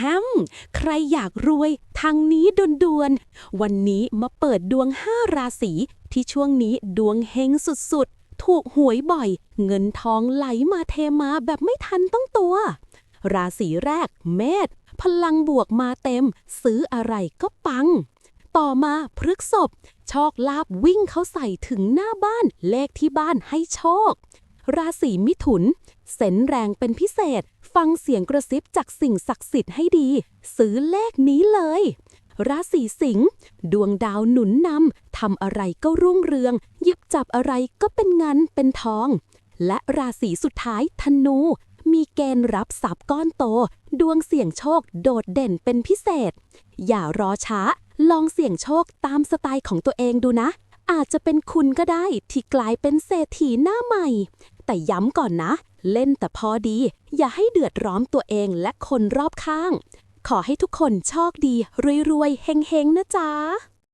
ฮัมใครอยากรวยทางนี้ด่วนๆ วันนี้มาเปิดดวง5ราศีที่ช่วงนี้ดวงเฮงสุดๆ ถูกหวยบ่อย เงินทองไหลมาเทมาแบบไม่ทันต้องตัว ราศีแรกเมษพลังบวกมาเต็ม ซื้ออะไรก็ปัง ต่อมาพฤกษบโชคลาภวิ่งเขาใส่ถึงหน้าบ้าน เลขที่บ้านให้โชค ราศีมิถุน เซนแรงเป็นพิเศษ ฟังเสียงกระซิบจากสิ่งศักดิ์สิทธิ์ให้ดี ซื้อเลขนี้เลย ราศีสิงห์ดวงดาวหนุนนำทำอะไรก็รุ่งเรือง หยิบจับอะไรก็เป็นเงินเป็นทอง และราศีสุดท้ายธนู มีเกณฑ์รับทรัพย์ก้อนโต ดวงเสี่ยงโชคโดดเด่นเป็นพิเศษ อย่ารอช้า ลองเสี่ยงโชคตามสไตล์ของตัวเองดูนะอาจจะเป็นคุณก็ได้ที่กลายเป็นเศรษฐีหน้าใหม่ แต่ย้ำก่อนนะ เล่นแต่พอดี อย่าให้เดือดร้อนตัวเองและคนรอบข้าง ขอให้ทุกคนโชคดีรวยๆเฮงๆนะจ๊ะ